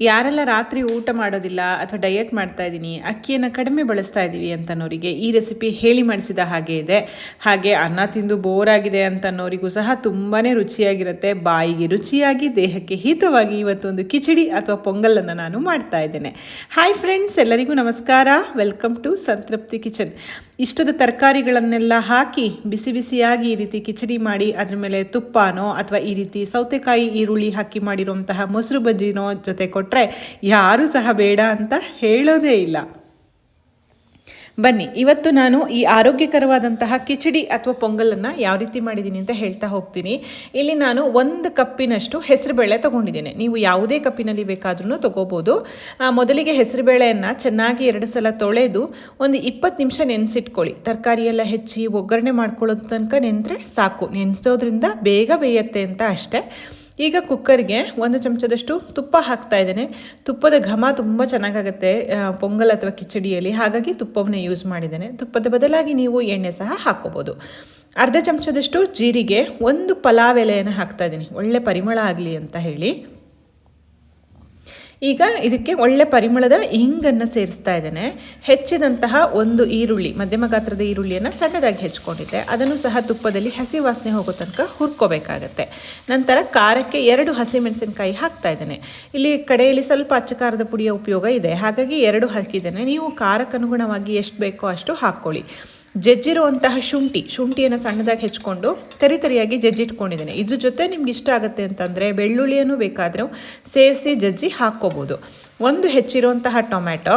ಯಾರೆಲ್ಲ ರಾತ್ರಿ ಊಟ ಮಾಡೋದಿಲ್ಲ ಅಥವಾ ಡಯಟ್ ಮಾಡ್ತಾ ಇದ್ದೀನಿ, ಅಕ್ಕಿಯನ್ನು ಕಡಿಮೆ ಬಳಸ್ತಾ ಇದ್ದೀವಿ ಅಂತನೋರಿಗೆ ಈ ರೆಸಿಪಿ ಹೇಳಿ ಮಾಡಿಸಿದ ಹಾಗೆ ಇದೆ. ಹಾಗೆ ಅನ್ನ ತಿಂದು ಬೋರ್ ಆಗಿದೆ ಅಂತನೋರಿಗೂ ಸಹ ತುಂಬಾ ರುಚಿಯಾಗಿರುತ್ತೆ. ಬಾಯಿಗೆ ರುಚಿಯಾಗಿ, ದೇಹಕ್ಕೆ ಹಿತವಾಗಿ ಇವತ್ತೊಂದು ಕಿಚಡಿ ಅಥವಾ ಪೊಂಗಲನ್ನು ನಾನು ಮಾಡ್ತಾ ಇದ್ದೇನೆ. ಹಾಯ್ ಫ್ರೆಂಡ್ಸ್ ಎಲ್ಲರಿಗೂ ನಮಸ್ಕಾರ. Welcome to Santrupti kitchen. ಇಷ್ಟದ ತರಕಾರಿಗಳನ್ನೆಲ್ಲ ಹಾಕಿ ಬಿಸಿ ಬಿಸಿಯಾಗಿ ಈ ರೀತಿ ಕಿಚಡಿ ಮಾಡಿ ಅದ್ರ ಮೇಲೆ ತುಪ್ಪನೋ ಅಥವಾ ಈ ರೀತಿ ಸೌತೆಕಾಯಿ ಈರುಳ್ಳಿ ಹಾಕಿ ಮಾಡಿರುವಂತಹ ಮೊಸರು ಬಜ್ಜಿನೋ ಜೊತೆ ಕೊಟ್ಟರೆ ಯಾರೂ ಸಹ ಬೇಡ ಅಂತ ಹೇಳೋದೇ ಇಲ್ಲ. ಬನ್ನಿ, ಇವತ್ತು ನಾನು ಈ ಆರೋಗ್ಯಕರವಾದಂತಹ ಕಿಚಡಿ ಅಥವಾ ಪೊಂಗಲನ್ನು ಯಾವ ರೀತಿ ಮಾಡಿದ್ದೀನಿ ಅಂತ ಹೇಳ್ತಾ ಹೋಗ್ತೀನಿ. ಇಲ್ಲಿ ನಾನು ಒಂದು ಕಪ್ಪಿನಷ್ಟು ಹೆಸರುಬೇಳೆ ತೊಗೊಂಡಿದ್ದೇನೆ. ನೀವು ಯಾವುದೇ ಕಪ್ಪಿನಲ್ಲಿ ಬೇಕಾದ್ರೂ ತೊಗೋಬೋದು. ಮೊದಲಿಗೆ ಹೆಸರುಬೇಳೆಯನ್ನು ಚೆನ್ನಾಗಿ ಎರಡು ಸಲ ತೊಳೆದು ಒಂದು ಇಪ್ಪತ್ತು ನಿಮಿಷ ನೆನೆಸಿಟ್ಕೊಳ್ಳಿ. ತರಕಾರಿ ಎಲ್ಲ ಹೆಚ್ಚಿ ಒಗ್ಗರಣೆ ಮಾಡ್ಕೊಳ್ಳೋದು ತನಕ ನೆನೆದ್ರೆ ಸಾಕು. ನೆನೆಸೋದ್ರಿಂದ ಬೇಗ ಬೇಯತ್ತೆ ಅಂತ ಅಷ್ಟೇ. ಈಗ ಕುಕ್ಕರ್ಗೆ ಒಂದು ಚಮಚದಷ್ಟು ತುಪ್ಪ ಹಾಕ್ತಾ ಇದ್ದೇನೆ. ತುಪ್ಪದ ಘಮ ತುಂಬ ಚೆನ್ನಾಗಾಗುತ್ತೆ ಪೊಂಗಲ್ ಅಥವಾ ಕಿಚಡಿಯಲ್ಲಿ. ಹಾಗಾಗಿ ತುಪ್ಪವನ್ನೇ ಯೂಸ್ ಮಾಡಿದ್ದೇನೆ. ತುಪ್ಪದ ಬದಲಾಗಿ ನೀವು ಎಣ್ಣೆ ಸಹ ಹಾಕ್ಕೋಬೋದು ಅರ್ಧ ಚಮಚದಷ್ಟು ಜೀರಿಗೆ, ಒಂದು ಪಲಾವ್ ಎಲೆಯನ್ನು ಹಾಕ್ತಾ ಇದ್ದೀನಿ. ಒಳ್ಳೆ ಪರಿಮಳ ಆಗಲಿ ಅಂತ ಹೇಳಿ. ಈಗ ಇದಕ್ಕೆ ಒಳ್ಳೆ ಪರಿಮಳದ ಹಿಂಗನ್ನು ಸೇರಿಸ್ತಾ ಇದ್ದೇನೆ. ಹೆಚ್ಚಿದಂತಹ ಒಂದು ಈರುಳ್ಳಿ, ಮಧ್ಯಮ ಗಾತ್ರದ ಈರುಳ್ಳಿಯನ್ನು ಸಣ್ಣದಾಗಿ ಹೆಚ್ಕೊಂಡಿದ್ದೆ. ಅದನ್ನು ಸಹ ತುಪ್ಪದಲ್ಲಿ ಹಸಿ ವಾಸನೆ ಹೋಗೋ ತನಕ ಹುರ್ಕೋಬೇಕಾಗತ್ತೆ. ನಂತರ ಖಾರಕ್ಕೆ ಎರಡು ಹಸಿಮೆಣಸಿನಕಾಯಿ ಹಾಕ್ತಾ ಇದ್ದೇನೆ. ಇಲ್ಲಿ ಕಡೆಯಲ್ಲಿ ಸ್ವಲ್ಪ ಅಚ್ಚ ಖಾರದ ಪುಡಿಯ ಉಪಯೋಗ ಇದೆ. ಹಾಗಾಗಿ ಎರಡು ಹಾಕಿದ್ದೇನೆ. ನೀವು ಖಾರಕ್ಕನುಗುಣವಾಗಿ ಎಷ್ಟು ಬೇಕೋ ಅಷ್ಟು ಹಾಕ್ಕೊಳ್ಳಿ. ಜಜ್ಜಿರುವಂತಹ ಶುಂಠಿ, ಶುಂಠಿಯನ್ನು ಸಣ್ಣದಾಗಿ ಹೆಚ್ಕೊಂಡು ತರಿ ತರಿಯಾಗಿ ಜಜ್ಜಿಟ್ಕೊಂಡಿದ್ದೇನೆ. ಇದ್ರ ಜೊತೆ ನಿಮ್ಗೆ ಇಷ್ಟ ಆಗುತ್ತೆ ಅಂತಂದರೆ ಬೆಳ್ಳುಳ್ಳಿಯನ್ನು ಬೇಕಾದರೂ ಸೇರಿಸಿ ಜಜ್ಜಿ ಹಾಕ್ಕೋಬೋದು. ಒಂದು ಹೆಚ್ಚಿರುವಂತಹ ಟೊಮ್ಯಾಟೊ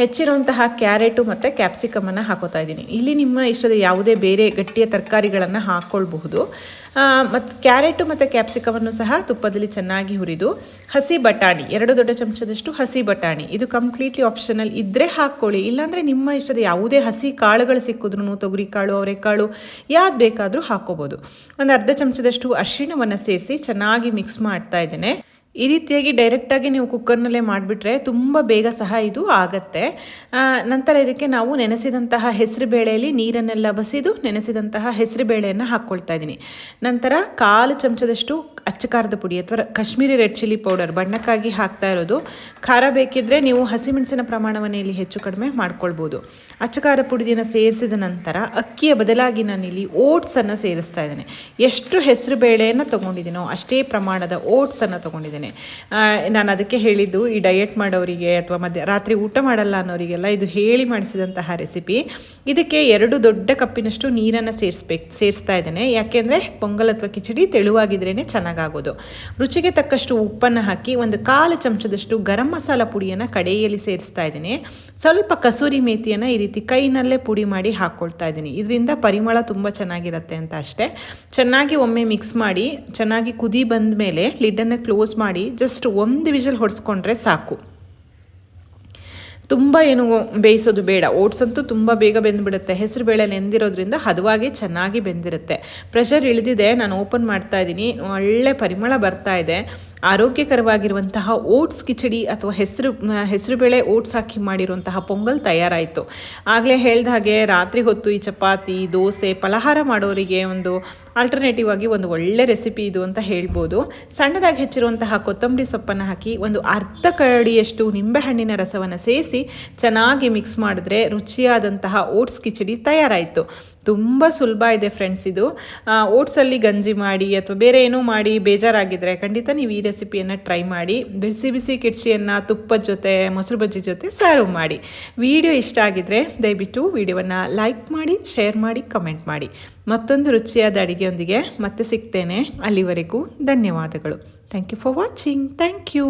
ಹೆಚ್ಚಿರುವಂತಹ ಕ್ಯಾರೆಟು ಮತ್ತು ಕ್ಯಾಪ್ಸಿಕಮನ್ನು ಹಾಕೋತಾ ಇದ್ದೀನಿ. ಇಲ್ಲಿ ನಿಮ್ಮ ಇಷ್ಟದ ಯಾವುದೇ ಬೇರೆ ಗಟ್ಟಿಯ ತರಕಾರಿಗಳನ್ನು ಹಾಕ್ಕೊಳ್ಬಹುದು ಮತ್ತು ಕ್ಯಾರೆಟು ಮತ್ತು ಕ್ಯಾಪ್ಸಿಕಮನ್ನು ಸಹ ತುಪ್ಪದಲ್ಲಿ ಚೆನ್ನಾಗಿ ಹುರಿದು, ಹಸಿ ಬಟಾಣಿ, ಎರಡು ದೊಡ್ಡ ಚಮಚದಷ್ಟು ಹಸಿ ಬಟಾಣಿ, ಇದು ಕಂಪ್ಲೀಟ್ಲಿ ಆಪ್ಷನಲ್ ಇದ್ದರೆ ಹಾಕ್ಕೊಳ್ಳಿ. ಇಲ್ಲಾಂದರೆ ನಿಮ್ಮ ಇಷ್ಟದ ಯಾವುದೇ ಹಸಿ ಕಾಳುಗಳು ಸಿಕ್ಕಿದ್ರು ತೊಗರಿ ಕಾಳು ಅವರೆಕಾಳು ಯಾವ್ದು ಬೇಕಾದರೂ ಹಾಕ್ಕೋಬೋದು. ಒಂದು ಅರ್ಧ ಚಮಚದಷ್ಟು ಅರಿಶಿಣವನ್ನು ಸೇರಿಸಿ ಚೆನ್ನಾಗಿ ಮಿಕ್ಸ್ ಮಾಡ್ತಾ ಇದ್ದೇನೆ. ಈ ರೀತಿಯಾಗಿ ಡೈರೆಕ್ಟಾಗಿ ನೀವು ಕುಕ್ಕರ್ನಲ್ಲೇ ಮಾಡಿಬಿಟ್ರೆ ತುಂಬ ಬೇಗ ಸಹ ಇದು ಆಗತ್ತೆ. ನಂತರ ಇದಕ್ಕೆ ನಾವು ನೆನೆಸಿದಂತಹ ಹೆಸರು ಬೇಳೆಯಲ್ಲಿ ನೀರನ್ನೆಲ್ಲ ಬಸಿದು ನೆನೆಸಿದಂತಹ ಹೆಸರು ಬೇಳೆಯನ್ನು ಹಾಕ್ಕೊಳ್ತಾ ಇದ್ದೀನಿ. ನಂತರ ಕಾಲು ಚಮಚದಷ್ಟು ಅಚ್ಚ ಖಾರದ ಪುಡಿ ಅಥವಾ ಕಾಶ್ಮೀರಿ ರೆಡ್ ಚಿಲ್ಲಿ ಪೌಡರ್ ಬಣ್ಣಕ್ಕಾಗಿ ಹಾಕ್ತಾ ಇರೋದು. ಖಾರ ಬೇಕಿದ್ದರೆ ನೀವು ಹಸಿಮೆಣಸಿನ ಪ್ರಮಾಣವನ್ನು ಇಲ್ಲಿ ಹೆಚ್ಚು ಕಡಿಮೆ ಮಾಡ್ಕೊಳ್ಬೋದು. ಅಚ್ಚ ಖಾರ ಪುಡಿಯನ್ನು ಸೇರಿಸಿದ ನಂತರ ಅಕ್ಕಿಯ ಬದಲಾಗಿ ನಾನಿಲ್ಲಿ ಓಟ್ಸನ್ನು ಸೇರಿಸ್ತಾ ಇದ್ದೇನೆ. ಎಷ್ಟು ಹೆಸರು ಬೇಳೆಯನ್ನು ತೊಗೊಂಡಿದ್ದೀನೋ ಅಷ್ಟೇ ಪ್ರಮಾಣದ ಓಟ್ಸನ್ನು ತೊಗೊಂಡಿದ್ದೇನೆ. ಆ, ನಾನು ಅದಕ್ಕೆ ಹೇಳಿದ್ದು ಈ ಡಯಟ್ ಮಾಡೋರಿಗೆ ಅಥವಾ ಮಧ್ಯ ರಾತ್ರಿ ಊಟ ಮಾಡಲ್ಲ ಅನ್ನೋರಿಗೆಲ್ಲ ಇದು ಹೇಳಿ ಮಾಡಿಸಿದಂತಹ ರೆಸಿಪಿ ಇದಕ್ಕೆ ಎರಡು ದೊಡ್ಡ ಕಪ್ಪಿನಷ್ಟು ನೀರನ್ನು ಸೇರಿಸ್ಬೇಕು ಸೇರಿಸ್ತಾ ಇದ್ದೇನೆ. ಯಾಕೆಂದರೆ ಪೊಂಗಲ್ ಅಥವಾ ಕಿಚಡಿ ತೆಳುವಾಗಿದ್ರೇ ಚೆನ್ನಾಗಾಗೋದು. ರುಚಿಗೆ ತಕ್ಕಷ್ಟು ಉಪ್ಪನ್ನು ಹಾಕಿ ಒಂದು ಕಾಲು ಚಮಚದಷ್ಟು ಗರಂ ಮಸಾಲ ಪುಡಿಯನ್ನು ಕಡೆಯಲ್ಲಿ ಸೇರಿಸ್ತಾ ಇದ್ದೀನಿ. ಸ್ವಲ್ಪ ಕಸೂರಿ ಮೇತಿಯನ್ನು ಈ ರೀತಿ ಕೈನಲ್ಲೇ ಪುಡಿ ಮಾಡಿ ಹಾಕ್ಕೊಳ್ತಾ ಇದ್ದೀನಿ. ಇದರಿಂದ ಪರಿಮಳ ತುಂಬ ಚೆನ್ನಾಗಿರುತ್ತೆ ಅಂತ ಅಷ್ಟೇ. ಚೆನ್ನಾಗಿ ಒಮ್ಮೆ ಮಿಕ್ಸ್ ಮಾಡಿ ಚೆನ್ನಾಗಿ ಕುದಿ ಬಂದ ಮೇಲೆ ಲಿಡ್ಡನ್ನು ಕ್ಲೋಸ್ ಮಾಡಿ ಜಸ್ಟ್ ಒಂದು ವಿಷಲ್ ಹೊಡೆಸ್ಕೊಂಡ್ರೆ ಸಾಕು. ತುಂಬ ಏನು ಬೇಯಿಸೋದು ಬೇಡ. ಓಟ್ಸ್ ಅಂತೂ ತುಂಬ ಬೇಗ ಬೆಂದುಬಿಡುತ್ತೆ. ಹೆಸರು ಬೇಳೆ ನೆಂದಿರೋದ್ರಿಂದ ಹದವಾಗಿ ಚೆನ್ನಾಗಿ ಬೆಂದಿರುತ್ತೆ. ಪ್ರೆಷರ್ ಇಳಿದಿದೆ, ನಾನು ಓಪನ್ ಮಾಡ್ತಾ ಇದ್ದೀನಿ. ಒಳ್ಳೆ ಪರಿಮಳ ಬರ್ತಾ ಇದೆ. ಆರೋಗ್ಯಕರವಾಗಿರುವಂತಹ ಓಟ್ಸ್ ಕಿಚಡಿ ಅಥವಾ ಹೆಸರು ಹೆಸರುಬೇಳೆ ಓಟ್ಸ್ ಹಾಕಿ ಮಾಡಿರುವಂತಹ ಪೊಂಗಲ್ ತಯಾರಾಯಿತು. ಆಗಲೇ ಹೇಳ್ದ ಹಾಗೆ ರಾತ್ರಿ ಹೊತ್ತು ಈ ಚಪಾತಿ, ದೋಸೆ, ಫಲಹಾರ ಮಾಡೋರಿಗೆ ಒಂದು ಆಲ್ಟರ್ನೇಟಿವ್ ಆಗಿ ಒಂದು ಒಳ್ಳೆ ರೆಸಿಪಿ ಇದು ಅಂತ ಹೇಳ್ಬೋದು. ಸಣ್ಣದಾಗಿ ಹೆಚ್ಚಿರುವಂತಹ ಕೊತ್ತಂಬರಿ ಸೊಪ್ಪನ್ನು ಹಾಕಿ ಒಂದು ಅರ್ಧ ಕಡಿಯಷ್ಟು ನಿಂಬೆಹಣ್ಣಿನ ರಸವನ್ನು ಸೇರಿಸಿ ಚೆನ್ನಾಗಿ ಮಿಕ್ಸ್ ಮಾಡಿದ್ರೆ ರುಚಿಯಾದಂತಹ ಓಟ್ಸ್ ಕಿಚಡಿ ತಯಾರಾಯಿತು. ತುಂಬ ಸುಲಭ ಇದೆ ಫ್ರೆಂಡ್ಸ್ ಇದು. ಓಟ್ಸಲ್ಲಿ ಗಂಜಿ ಮಾಡಿ ಅಥವಾ ಬೇರೆ ಏನೂ ಮಾಡಿ ಬೇಜಾರಾಗಿದ್ದರೆ ಖಂಡಿತ ನೀವು ಈ ರೆಸಿಪಿಯನ್ನು ಟ್ರೈ ಮಾಡಿ, ಬಿಸಿ ಬಿಸಿ ಕಿಡ್ಸಿಯನ್ನು ತುಪ್ಪದ ಜೊತೆ, ಮೊಸರು ಬಜ್ಜಿ ಜೊತೆ ಸರ್ವ್ ಮಾಡಿ. ವಿಡಿಯೋ ಇಷ್ಟ ಆಗಿದ್ರೆ ದಯವಿಟ್ಟು ವಿಡಿಯೋವನ್ನು ಲೈಕ್ ಮಾಡಿ ಶೇರ್ ಮಾಡಿ ಕಮೆಂಟ್ ಮಾಡಿ. ಮತ್ತೊಂದು ರುಚಿಯಾದ ಅಡುಗೆಯೊಂದಿಗೆ ಮತ್ತೆ ಸಿಗ್ತೇನೆ. ಅಲ್ಲಿವರೆಗೂ ಧನ್ಯವಾದಗಳು. Thank you for watching thank you